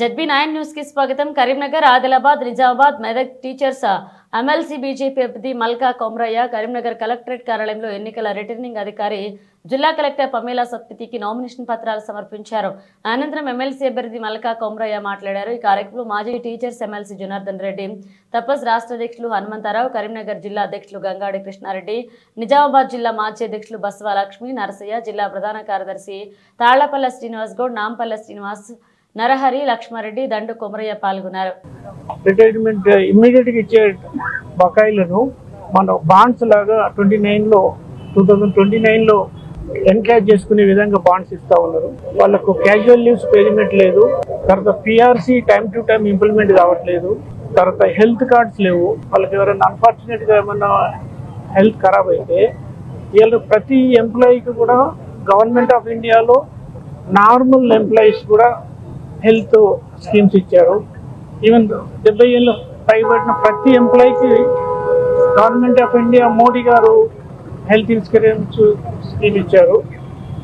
ZB nine న్యూస్కి స్వాగతం. Karimnagar Adilabad Nizamabad Medak teachers MLC BJP అభ్యర్థి మల్కా కొమరయ్య కరీంనగర్ కలెక్టరేట్ కార్యాలయంలో ఎన్నికల రిటర్నింగ్ అధికారి జిల్లా కలెక్టర్ పమేలా సత్పతికి నామినేషన్ పత్రాలు సమర్పించారు. అనంతరం ఎమ్మెల్సీ అభ్యర్థి మల్కా కొమరయ్య మాట్లాడారు. ఈ కార్యక్రమంలో మాజీ టీచర్స్ ఎమ్మెల్సీ జనార్దన్ రెడ్డి తపస్ రాష్ట్ర అధ్యక్షులు హనుమంతరావు కరీంనగర్ జిల్లా అధ్యక్షులు గంగాడి కృష్ణారెడ్డి నిజామాబాద్ జిల్లా మాజీ అధ్యక్షులు బసవ లక్ష్మి నరసయ్య జిల్లా ప్రధాన కార్యదర్శి తాళ్ళపల్ల శ్రీనివాస్ గౌడ్ నాంపల్ల శ్రీనివాస్ నరహరి లక్ష్మారెడ్డి దండు కొమరయ్య పాల్గొన్నారు. రిటైర్మెంట్ ఇమ్మీడియట్ uh, గా ఇచ్చే బకాయిలను మన బాండ్స్ లాగా ట్వంటీ నైన్లో టూ థౌజండ్ ట్వంటీ నైన్లో ఎన్కాష్ చేసుకునే విధంగా బాండ్స్ ఇస్తా ఉన్నారు. వాళ్ళకు క్యాజువల్ లీవ్స్ పేమెంట్ లేదు. తర్వాత PRC time to time implement కావట్లేదు. తర్వాత హెల్త్ కార్డ్స్ లేవు. వాళ్ళకి ఎవరైనా అన్ఫార్చునేట్గా ఏమన్నా హెల్త్ ఖరాబ్ అయితే వీళ్ళు ప్రతి ఎంప్లాయీకి కూడా గవర్నమెంట్ ఆఫ్ ఇండియాలో నార్మల్ ఎంప్లాయీస్ కూడా హెల్త్ స్కీమ్స్ ఇచ్చారు. ఈవెన్ డెబ్బై ఏళ్ళు పైబడిన ప్రతి ఎంప్లాయీకి government of India Modi garu health insurance scheme ఇచ్చారు.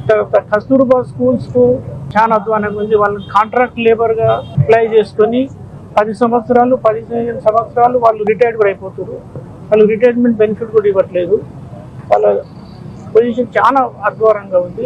తర్వాత కస్తూర్బా స్కూల్స్కు చాలా అధ్వానంగా ఉంది. వాళ్ళని కాంట్రాక్ట్ లేబర్గా అప్లై చేసుకొని పది సంవత్సరాలు పదిహేను సంవత్సరాలు వాళ్ళు రిటైర్డ్ కూడా అయిపోతారు. వాళ్ళు రిటైర్మెంట్ బెనిఫిట్ కూడా ఇవ్వట్లేదు. వాళ్ళ పొజిషన్ చాలా అద్వారంగా ఉంది.